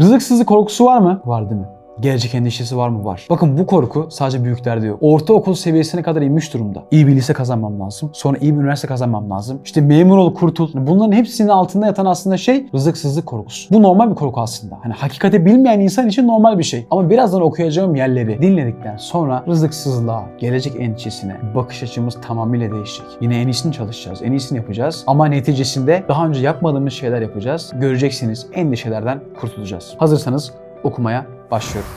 Rızıksızlık korkusu var mı? Var değil mi? Gelecek endişesi var mı? Var. Bakın bu korku sadece büyüklerde yok. Ortaokul seviyesine kadar inmiş durumda. İyi bir lise kazanmam lazım. Sonra iyi bir üniversite kazanmam lazım. İşte memur ol, kurtul. Bunların hepsinin altında yatan aslında şey rızıksızlık korkusu. Bu normal bir korku aslında. Hani hakikati bilmeyen insan için normal bir şey. Ama birazdan okuyacağım yerleri dinledikten sonra rızıksızlığa, gelecek endişesine bakış açımız tamamıyla değişecek. Yine en iyisini çalışacağız, en iyisini yapacağız. Ama neticesinde daha önce yapmadığımız şeyler yapacağız. Göreceksiniz endişelerden kurtulacağız. Hazırsanız okumaya başlıyorum.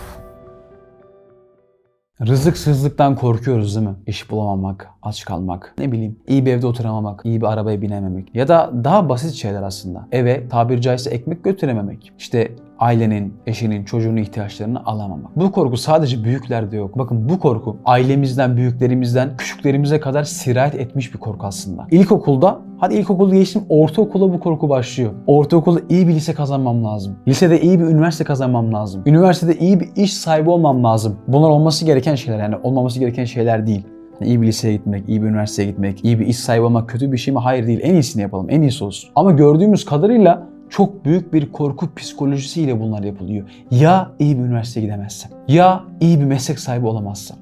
Rızıksızlıktan korkuyoruz değil mi? İş bulamamak, aç kalmak, ne bileyim iyi bir evde oturamamak, iyi bir arabaya binememek ya da daha basit şeyler aslında. Eve tabiri caizse ekmek götürememek. İşte ailenin, eşinin, çocuğunun ihtiyaçlarını alamamak. Bu korku sadece büyüklerde yok. Bakın bu korku ailemizden, büyüklerimizden, küçüklerimize kadar sirayet etmiş bir korku aslında. İlkokulda, hadi ilkokulu geçtim, ortaokulda bu korku başlıyor. Ortaokulda iyi bir lise kazanmam lazım. Lisede iyi bir üniversite kazanmam lazım. Üniversitede iyi bir iş sahibi olmam lazım. Bunlar olması gereken şeyler yani olmaması gereken şeyler değil. Yani iyi bir liseye gitmek, iyi bir üniversiteye gitmek, iyi bir iş sahibi olmak kötü bir şey mi? Hayır değil. En iyisini yapalım. En iyisi olsun. Ama gördüğümüz kadarıyla çok büyük bir korku psikolojisiyle bunlar yapılıyor. Ya iyi bir üniversiteye gidemezsem, ya iyi bir meslek sahibi olamazsam,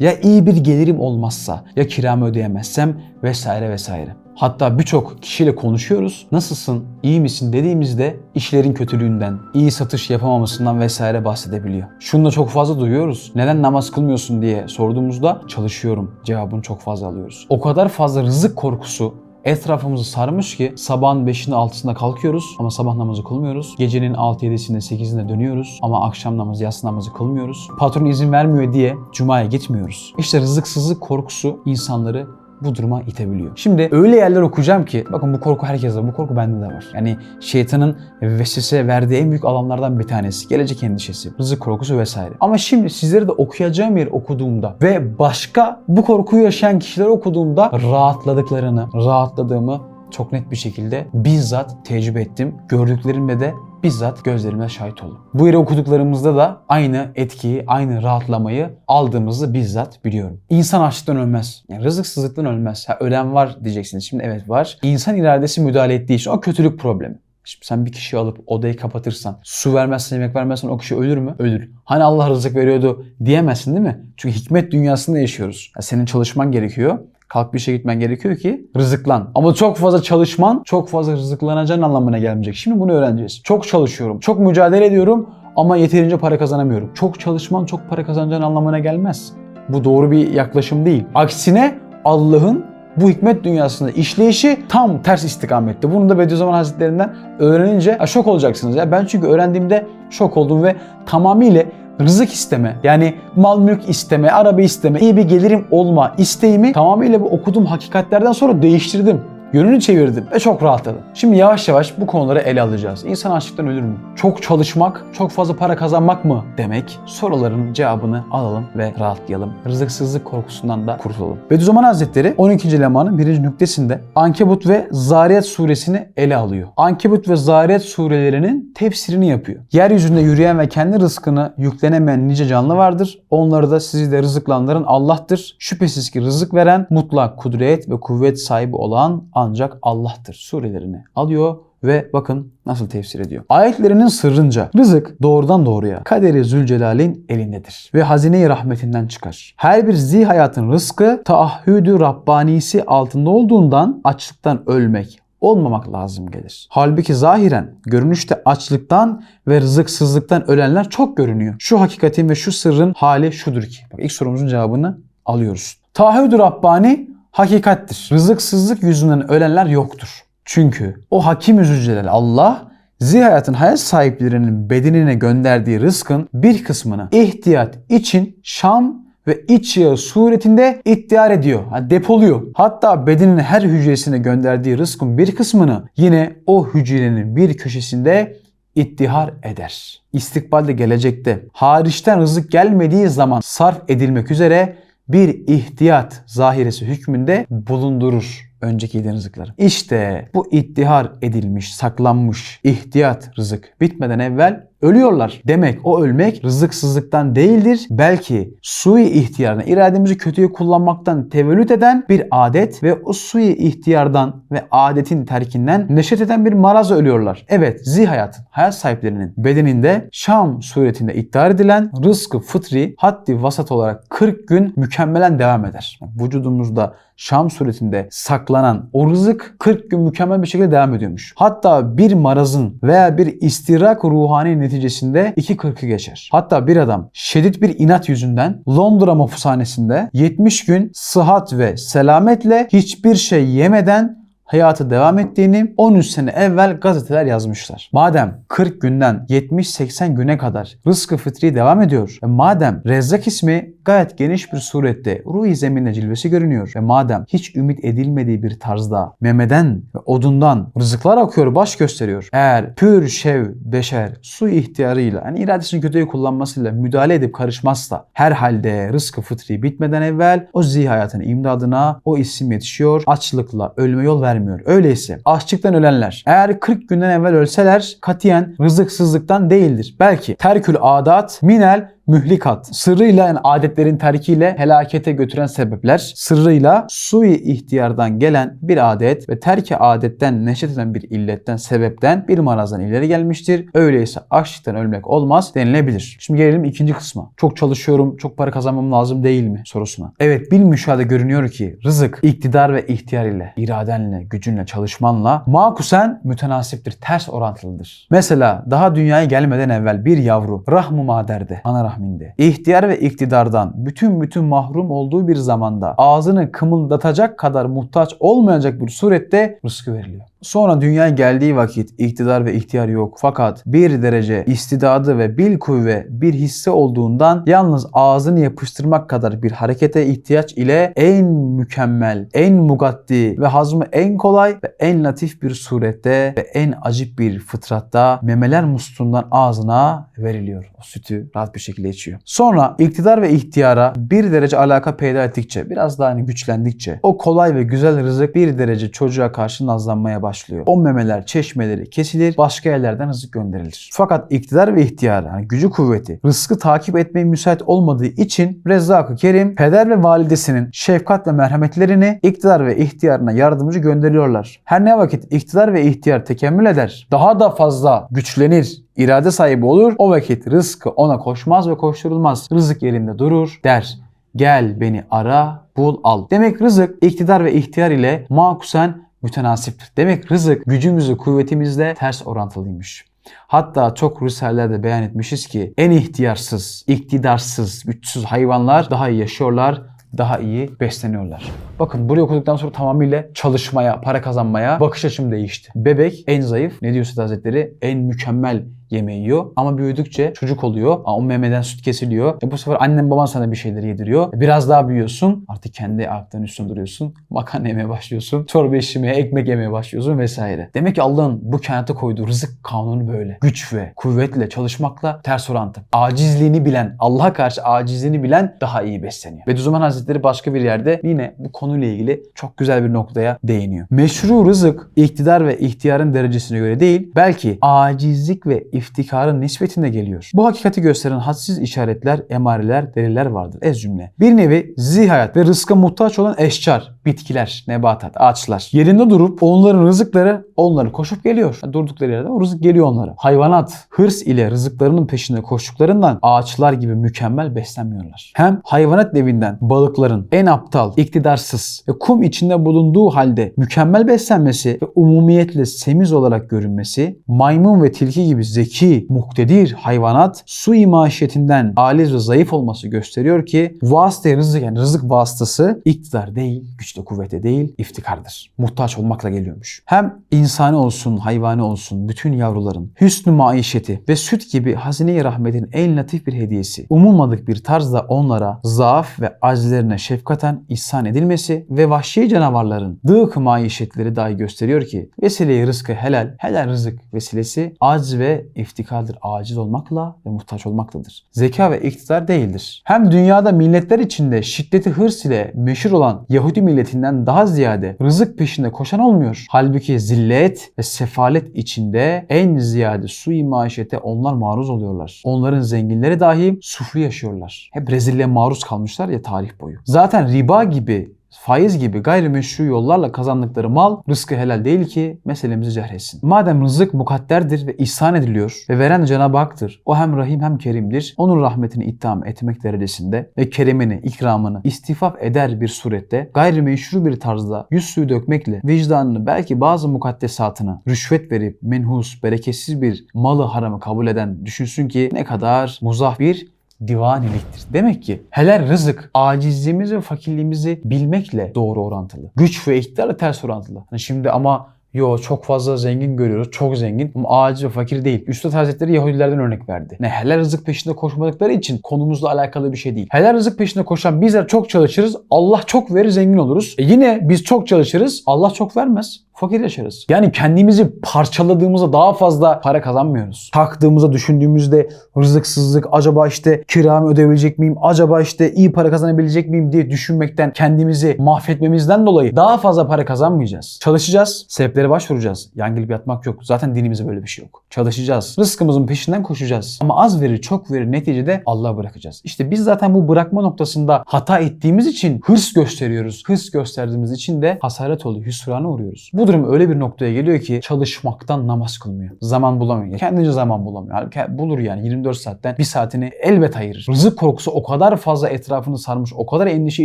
ya iyi bir gelirim olmazsa, ya kiramı ödeyemezsem vesaire vesaire. Hatta birçok kişiyle konuşuyoruz. Nasılsın, iyi misin dediğimizde işlerin kötülüğünden, iyi satış yapamamasından vesaire bahsedebiliyor. Şunu da çok fazla duyuyoruz. Neden namaz kılmıyorsun diye sorduğumuzda çalışıyorum cevabını çok fazla alıyoruz. O kadar fazla rızık korkusu etrafımızı sarmış ki sabahın 5'inde 6'sında kalkıyoruz ama sabah namazı kılmıyoruz. Gecenin 6-7'sinde 8'inde dönüyoruz ama akşam namazı, yatsı namazı kılmıyoruz. Patron izin vermiyor diye cumaya gitmiyoruz. İşte rızıksızlık korkusu insanları bu duruma itebiliyor. Şimdi öyle yerler okuyacağım ki bakın bu korku herkeste. Bu korku bende de var. Yani şeytanın vesvese verdiği en büyük alanlardan bir tanesi. Gelecek endişesi, rızık korkusu vesaire. Ama şimdi sizleri de okuyacağım yer okuduğumda ve başka bu korkuyu yaşayan kişiler okuduğumda rahatladıklarını, rahatladığımı çok net bir şekilde bizzat tecrübe ettim. Gördüklerimle de bizzat gözlerimle şahit oldum. Bu yeri okuduklarımızda da aynı etkiyi, aynı rahatlamayı aldığımızı bizzat biliyorum. İnsan açlıktan ölmez. Yani rızıksızlıktan ölmez. Ha ölen var diyeceksiniz. Şimdi evet var. İnsan iradesi müdahale ettiği için o kötülük problemi. Şimdi sen bir kişiyi alıp odayı kapatırsan, su vermezsen, yemek vermezsen o kişi ölür mü? Ölür. Hani Allah rızık veriyordu diyemezsin değil mi? Çünkü hikmet dünyasında yaşıyoruz. Ya senin çalışman gerekiyor. Kalk bir işe gitmen gerekiyor ki rızıklan. Ama çok fazla çalışman çok fazla rızıklanacağın anlamına gelmeyecek. Şimdi bunu öğreneceğiz. Çok çalışıyorum, çok mücadele ediyorum ama yeterince para kazanamıyorum. Çok çalışman çok para kazanacağın anlamına gelmez. Bu doğru bir yaklaşım değil. Aksine Allah'ın bu hikmet dünyasında işleyişi tam ters istikamette. Bunu da Bediüzzaman Hazretlerinden öğrenince "Ha, şok olacaksınız. ya. Ben çünkü öğrendiğimde şok oldum ve tamamıyla rızık isteme, yani mal mülk isteme, araba isteme, iyi bir gelirim olma isteğimi tamamıyla bu okuduğum hakikatlerden sonra değiştirdim. Yönünü çevirdim ve çok rahatladım. Şimdi yavaş yavaş bu konuları ele alacağız. İnsan açlıktan ölür mü? Çok çalışmak, çok fazla para kazanmak mı demek? Soruların cevabını alalım ve rahatlayalım. Rızıksızlık korkusundan da kurtulalım. Bediüzzaman Hazretleri 12. lemanın 1. nüktesinde Ankebut ve Zariyat suresini ele alıyor. Ankebut ve Zariyat surelerinin tefsirini yapıyor. Yeryüzünde yürüyen ve kendi rızkını yüklenemeyen nice canlı vardır. Onları da sizi de rızıklandıran Allah'tır. Şüphesiz ki rızık veren, mutlak kudret ve kuvvet sahibi olan ancak Allah'tır. Surelerini alıyor ve bakın nasıl tefsir ediyor. Ayetlerinin sırrınca rızık doğrudan doğruya kaderi Zülcelal'in elindedir ve hazine-i rahmetinden çıkar. Her bir zi hayatın rızkı taahhüdü Rabbanisi altında olduğundan açlıktan ölmek, olmamak lazım gelir. Halbuki zahiren görünüşte açlıktan ve rızıksızlıktan ölenler çok görünüyor. Şu hakikatin ve şu sırrın hali şudur ki. Bak ilk sorumuzun cevabını alıyoruz. Taahhüdü Rabbani hakikattir. Rızıksızlık yüzünden ölenler yoktur. Çünkü o hakim üzücüler Allah zihayatın hayat sahiplerinin bedenine gönderdiği rızkın bir kısmını ihtiyat için Şam ve iç yağı suretinde ihtiyar ediyor. Yani depoluyor. Hatta bedenin her hücresine gönderdiği rızkın bir kısmını yine o hücrenin bir köşesinde ittihar eder. İstikbalde gelecekte hariçten rızık gelmediği zaman sarf edilmek üzere bir ihtiyat zahiresi hükmünde bulundurur önceki yediğin rızıkları. İşte bu ittihar edilmiş, saklanmış ihtiyat rızık bitmeden evvel ölüyorlar. Demek o ölmek rızıksızlıktan değildir. Belki sui ihtiyarına, irademizi kötüye kullanmaktan tevellüt eden bir adet ve o sui ihtiyardan ve adetin terkinden neşet eden bir marazla ölüyorlar. Evet, zihayatın, hayat sahiplerinin bedeninde Şam suretinde ittihar edilen rızkı fıtri haddi vasat olarak 40 gün mükemmelen devam eder. Vücudumuzda Şam suretinde saklanan o rızık 40 gün mükemmel bir şekilde devam ediyormuş. Hatta bir marazın veya bir istirak ruhani neticesinde 2.40'ı geçer. Hatta bir adam şiddet bir inat yüzünden Londra mahpushanesinde 70 gün sıhhat ve selametle hiçbir şey yemeden hayatı devam ettiğini 13 sene evvel gazeteler yazmışlar. Madem 40 günden 70-80 güne kadar rızkı fıtri devam ediyor ve madem Rezzak ismi gayet geniş bir surette ruhi zeminde cilvesi görünüyor ve madem hiç ümit edilmediği bir tarzda memeden ve odundan rızıklar akıyor baş gösteriyor. Eğer pür şev beşer su ihtiyarıyla yani iradesini kötüye kullanmasıyla müdahale edip karışmazsa herhalde rızkı fıtri bitmeden evvel o zihayatın imdadına o isim yetişiyor. Açlıkla ölme yol ver vermiyor. Öyleyse açlıktan ölenler eğer 40 günden evvel ölseler katiyen rızıksızlıktan değildir. Belki terkül adat minel mühlikat. Sırrıyla yani adetlerin terkiyle helakete götüren sebepler, sırrıyla sui ihtiyardan gelen bir adet ve terki adetten neşet eden bir illetten, sebepten bir marazdan ileri gelmiştir. Öyleyse açlıktan ölmek olmaz denilebilir. Şimdi gelelim ikinci kısma. Çok çalışıyorum, çok para kazanmam lazım değil mi sorusuna. Evet bil müşahede görünüyor ki rızık iktidar ve ihtiyar ile, iradenle, gücünle, çalışmanla makusen mütenasiptir, ters orantılıdır. Mesela daha dünyaya gelmeden evvel bir yavru rahmu maderde, ana rahmu rahminde, ihtiyar ve iktidardan bütün bütün mahrum olduğu bir zamanda ağzını kımıldatacak kadar muhtaç olmayacak bir surette rızkı veriliyor. Sonra dünyaya geldiği vakit iktidar ve ihtiyar yok fakat bir derece istidadı ve bil kuvve bir hisse olduğundan yalnız ağzını yapıştırmak kadar bir harekete ihtiyaç ile en mükemmel, en mugaddi ve hazmı en kolay ve en latif bir surette ve en acip bir fıtratta memeler musluğundan ağzına veriliyor. O sütü rahat bir şekilde içiyor. Sonra iktidar ve ihtiyara bir derece alaka peyda ettikçe, biraz daha hani güçlendikçe o kolay ve güzel rızık bir derece çocuğa karşı nazlanmaya başlıyor. O memeler, çeşmeleri kesilir, başka yerlerden rızık gönderilir. Fakat iktidar ve ihtiyar, yani gücü kuvveti, rızkı takip etmeye müsait olmadığı için Rezzak-ı Kerim, peder ve validesinin şefkat ve merhametlerini iktidar ve ihtiyarına yardımcı gönderiyorlar. Her ne vakit iktidar ve ihtiyar tekemmül eder, daha da fazla güçlenir, irade sahibi olur. O vakit rızkı ona koşmaz ve koşturulmaz. Rızık yerinde durur der. Gel beni ara, bul al. Demek rızık iktidar ve ihtiyar ile makusen mütenasiptir. Demek rızık gücümüzü kuvvetimizle ters orantılıymış. Hatta çok risalelerde beyan etmişiz ki en ihtiyarsız, iktidarsız, güçsüz hayvanlar daha iyi yaşıyorlar, daha iyi besleniyorlar. Bakın burayı okuduktan sonra tamamıyla çalışmaya, para kazanmaya bakış açım değişti. Bebek en zayıf, ne diyor Said Hazretleri? En mükemmel yemeği yiyor. Ama büyüdükçe çocuk oluyor. O memeden süt kesiliyor. E bu sefer annen baban sana bir şeyler yediriyor. E biraz daha büyüyorsun. Artık kendi ayaklarının üstünde duruyorsun. Makarna yemeye başlıyorsun. Çorba içmeye, ekmek yemeye başlıyorsun vesaire. Demek ki Allah'ın bu kainata koyduğu rızık kanunu böyle. Güç ve kuvvetle çalışmakla ters orantı. Acizliğini bilen, Allah'a karşı acizliğini bilen daha iyi besleniyor. Bediüzzaman Hazretleri başka bir yerde yine bu konuyla ilgili çok güzel bir noktaya değiniyor. Meşru rızık iktidar ve ihtiyarın derecesine göre değil, belki acizlik ve iftikarın nispetinde geliyor. Bu hakikati gösteren hadsiz işaretler, emareler, deliller vardır. Ez cümle. Bir nevi zihayat ve rızka muhtaç olan eşçar, bitkiler, nebatat, ağaçlar. Yerinde durup onların rızıkları onları koşup geliyor. Durdukları yerde o rızık geliyor onlara. Hayvanat hırs ile rızıklarının peşinde koştuklarından ağaçlar gibi mükemmel beslenmiyorlar. Hem hayvanat devinden balıkların en aptal, iktidarsız ve kum içinde bulunduğu halde mükemmel beslenmesi ve umumiyetle semiz olarak görünmesi, maymun ve tilki gibi zeki, muktedir hayvanat su imaşiyetinden aciz ve zayıf olması gösteriyor ki vasıta rızık yani rızık vasıtası iktidar değil, güçte kuvvete değil, iftikardır. Muhtaç olmakla geliyormuş. Hem insani olsun, hayvani olsun bütün yavruların hüsnü maişeti ve süt gibi hazine-i rahmetin en latif bir hediyesi. Umulmadık bir tarzda onlara zaaf ve aczilerine şefkaten ihsan edilmesi vesilesi ve vahşi canavarların dığık maişetleri dahi gösteriyor ki vesileyi rızkı helal, helal rızık vesilesi aciz ve iftikardır. Aciz olmakla ve muhtaç olmaktadır. Zeka ve iktidar değildir. Hem dünyada milletler içinde şiddeti hırs ile meşhur olan Yahudi milletinden daha ziyade rızık peşinde koşan olmuyor. Halbuki zillet ve sefalet içinde en ziyade sui maişete onlar maruz oluyorlar. Onların zenginleri dahi sufri yaşıyorlar. Hep rezilliğe maruz kalmışlar ya tarih boyu. Zaten riba gibi faiz gibi gayrimeşru yollarla kazandıkları mal rızkı helal değil ki meselemizi cehretsin. Madem rızık mukadderdir ve ihsan ediliyor ve veren Cenab-ı Hak'tır. O hem rahim hem kerimdir. Onun rahmetini itham etmek derecesinde ve keremini, ikramını istifaf eder bir surette gayrimeşru bir tarzda yüz suyu dökmekle vicdanını belki bazı mukaddesatını rüşvet verip menhus, bereketsiz bir malı haramı kabul eden düşünsün ki ne kadar muzah bir divaniliktir. Demek ki helal rızık acizliğimizi ve fakirliğimizi bilmekle doğru orantılı. Güç ve iktidarla ters orantılı. Hani şimdi ama Yo çok fazla zengin görüyoruz. Çok zengin ama aciz ve fakir değil. Üstad Hazretleri Yahudilerden örnek verdi. Ne helal rızık peşinde koşmadıkları için konumuzla alakalı bir şey değil. Helal rızık peşinde koşan bizler çok çalışırız. Allah çok verir zengin oluruz. E yine biz çok çalışırız. Allah çok vermez fakir yaşarız. Yani kendimizi parçaladığımızda daha fazla para kazanmıyoruz. Taktığımızda, düşündüğümüzde rızıksızlık, acaba işte kiramı ödeyebilecek miyim, acaba işte iyi para kazanabilecek miyim diye düşünmekten kendimizi mahvetmemizden dolayı daha fazla para kazanmayacağız. Çalışacağız, sebeplere başvuracağız. Yan gelip yatmak yok. Zaten dinimizde böyle bir şey yok. Çalışacağız. Rızkımızın peşinden koşacağız. Ama az verir, çok verir neticede Allah'a bırakacağız. İşte biz zaten bu bırakma noktasında hata ettiğimiz için hırs gösteriyoruz. Hırs gösterdiğimiz için de hasaret oluyor, hüsrana uğruyoruz. Bu durum öyle bir noktaya geliyor ki çalışmaktan namaz kılmıyor. Zaman bulamıyor. Kendince zaman bulamıyor. Halbuki bulur yani 24 saatten bir saatini elbet ayırır. Rızık korkusu o kadar fazla etrafını sarmış, o kadar endişe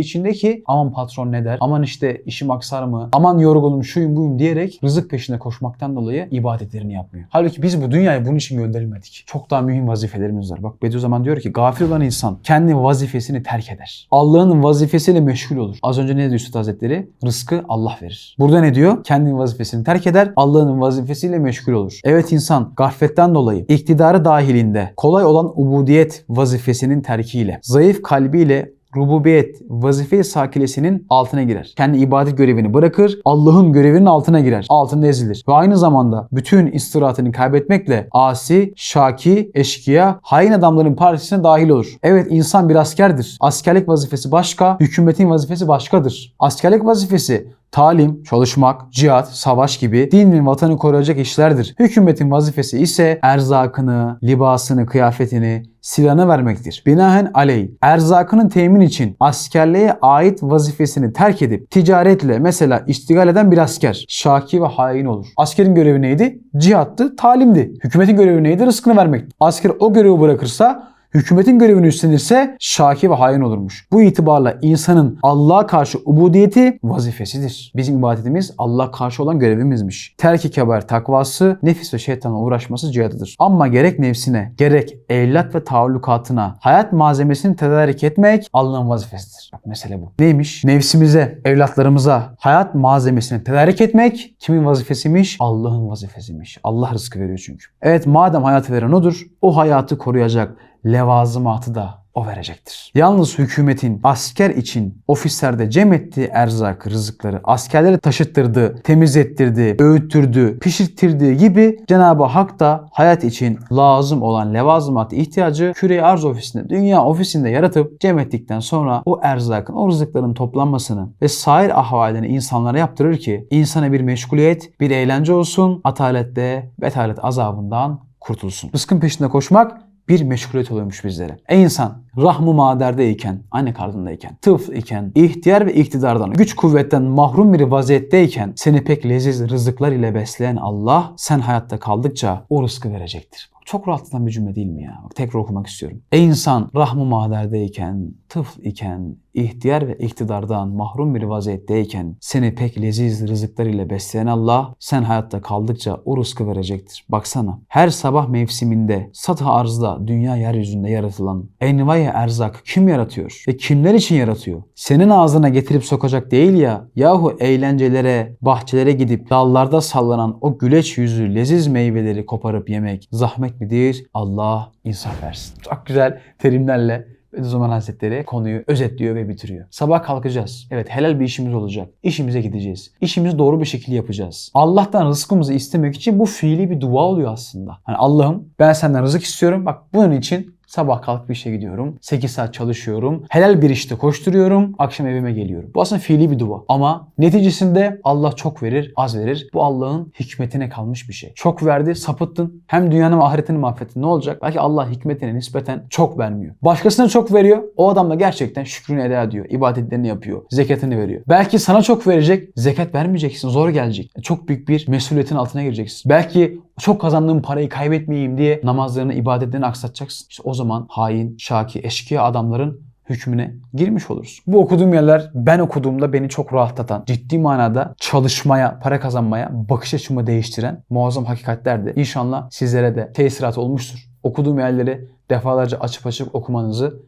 içinde ki aman patron ne der, aman işte işim aksar mı, aman yorgunum şuyum buyum diyerek rızık peşinde koşmaktan dolayı ibadetlerini yapmıyor. Halbuki biz bu dünyaya bunun için gönderilmedik. Çok daha mühim vazifelerimiz var. Bak Bediüzzaman diyor ki gafil olan insan kendi vazifesini terk eder. Allah'ın vazifesiyle meşgul olur. Az önce ne diyor Üstad Hazretleri? Rızkı Allah verir. Burada ne diyor? Kendi vazifesini terk eder, Allah'ın vazifesiyle meşgul olur. Evet insan gafletten dolayı iktidarı dahilinde kolay olan ubudiyet vazifesinin terkiyle, zayıf kalbiyle rububiyet, vazife sakilesinin altına girer. Kendi ibadet görevini bırakır, Allah'ın görevinin altına girer. Altında ezilir. Ve aynı zamanda bütün istirahatını kaybetmekle asi, şaki, eşkıya, hain adamların partisine dahil olur. Evet insan bir askerdir. Askerlik vazifesi başka, hükümetin vazifesi başkadır. Askerlik vazifesi Talim, çalışmak, cihat, savaş gibi din ve vatanı koruyacak işlerdir. Hükümetin vazifesi ise erzakını, libasını, kıyafetini, silahını vermektir. Binaen aleyh, erzakının temin için askerliğe ait vazifesini terk edip ticaretle mesela iştigal eden bir asker şaki ve hain olur. Askerin görevi neydi? Cihattı, talimdi. Hükümetin görevi neydi? Rızkını vermekti. Asker o görevi bırakırsa hükümetin görevini üstlenirse şaki ve hain olurmuş. Bu itibarla insanın Allah'a karşı ubudiyeti vazifesidir. Bizim ibadetimiz Allah'a karşı olan görevimizmiş. Terk-i kebar takvası, nefis ve şeytanla uğraşması cihadıdır. Ama gerek nefsine, gerek evlat ve taallukatına hayat malzemesini tedarik etmek Allah'ın vazifesidir. Bak mesele bu. Neymiş? Nefsimize, evlatlarımıza hayat malzemesini tedarik etmek kimin vazifesiymiş? Allah'ın vazifesiymiş. Allah rızkı veriyor çünkü. Evet madem hayatı veren odur, o hayatı koruyacak levazımatı da o verecektir. Yalnız hükümetin asker için ofislerde cem ettiği erzak, rızıkları askerlere taşıttırdığı, temizlettirdiği, öğüttürdüğü, pişirttirdiği gibi Cenab-ı Hak da hayat için lazım olan levazımat ihtiyacı küre arz ofisinde, dünya ofisinde yaratıp cem ettikten sonra o erzakın, o rızıkların toplanmasını ve sair ahvalini insanlara yaptırır ki insana bir meşguliyet, bir eğlence olsun, atalette, betalet azabından kurtulsun. Rızkın peşinde koşmak bir meşguliyet oluyormuş bizlere. Ey insan rahmu maderdeyken, anne karnındayken, tıf iken, ihtiyar ve iktidardan, güç kuvvetten mahrum bir vaziyetteyken seni pek leziz rızıklar ile besleyen Allah sen hayatta kaldıkça o rızkı verecektir. Çok rahatlatan bir cümle değil mi ya? Bak, tekrar okumak istiyorum. Ey insan rahmu maderdeyken, tıfl iken, ihtiyar ve iktidardan mahrum bir vaziyetteyken seni pek leziz rızıklar ile besleyen Allah sen hayatta kaldıkça o rızkı verecektir. Baksana her sabah mevsiminde satı arzda dünya yeryüzünde yaratılan envai erzak kim yaratıyor ve kimler için yaratıyor? Senin ağzına getirip sokacak değil ya yahu eğlencelere, bahçelere gidip dallarda sallanan o güleç yüzlü leziz meyveleri koparıp yemek zahmet midir? Allah insaf versin. Çok güzel terimlerle Bediüzzaman Hazretleri konuyu özetliyor ve bitiriyor. Sabah kalkacağız. Evet helal bir işimiz olacak. İşimize gideceğiz. İşimizi doğru bir şekilde yapacağız. Allah'tan rızkımızı istemek için bu fiili bir dua oluyor aslında. Hani Allah'ım ben senden rızık istiyorum. Bak bunun için Sabah kalkıp işe gidiyorum. 8 saat çalışıyorum. Helal bir işte koşturuyorum. Akşam evime geliyorum. Bu aslında fiili bir dua. Ama neticesinde Allah çok verir, az verir. Bu Allah'ın hikmetine kalmış bir şey. Çok verdi, sapıttın. Hem dünyanın ve ahiretini mahvettin. Ne olacak? Belki Allah hikmetine nispeten çok vermiyor. Başkasına çok veriyor. O adam da gerçekten şükrünü eda ediyor. ibadetlerini yapıyor. Zekatını veriyor. Belki sana çok verecek. Zekat vermeyeceksin. Zor gelecek. Çok büyük bir mesuliyetin altına gireceksin. Belki çok kazandığım parayı kaybetmeyeyim diye namazlarını, ibadetlerini aksatacaksın. İşte o zaman hain, şaki, eşkıya adamların hükmüne girmiş oluruz. Bu okuduğum yerler ben okuduğumda beni çok rahatlatan, ciddi manada çalışmaya, para kazanmaya bakış açımı değiştiren muazzam hakikatlerdi. İnşallah sizlere de tesirat olmuştur. Okuduğum yerleri defalarca açıp açıp okumanızı,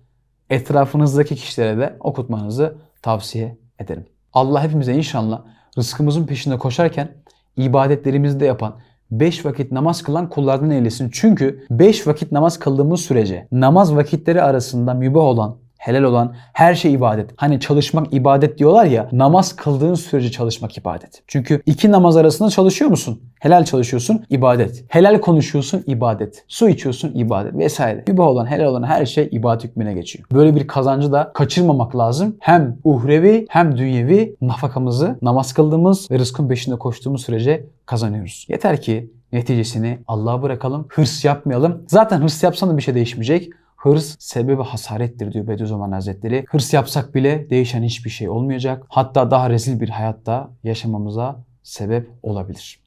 etrafınızdaki kişilere de okutmanızı tavsiye ederim. Allah hepimize inşallah rızkımızın peşinde koşarken ibadetlerimizi de yapan, 5 vakit namaz kılan kullardan eylesin. Çünkü 5 vakit namaz kıldığımız sürece namaz vakitleri arasında mübah olan, helal olan her şey ibadet. Hani çalışmak ibadet diyorlar ya namaz kıldığın sürece çalışmak ibadet. Çünkü iki namaz arasında çalışıyor musun? Helal çalışıyorsun, ibadet. Helal konuşuyorsun, ibadet. Su içiyorsun, ibadet vesaire. Mübah olan, helal olan her şey ibadet hükmüne geçiyor. Böyle bir kazancı da kaçırmamak lazım. Hem uhrevi hem dünyevi nafakamızı namaz kıldığımız ve rızkın peşinde koştuğumuz sürece kazanıyoruz. Yeter ki neticesini Allah'a bırakalım. Hırs yapmayalım. Zaten hırs yapsan da bir şey değişmeyecek. Hırs sebebi hasarettir diyor Bediüzzaman Hazretleri. Hırs yapsak bile değişen hiçbir şey olmayacak. Hatta daha rezil bir hayatta yaşamamıza sebep olabilir.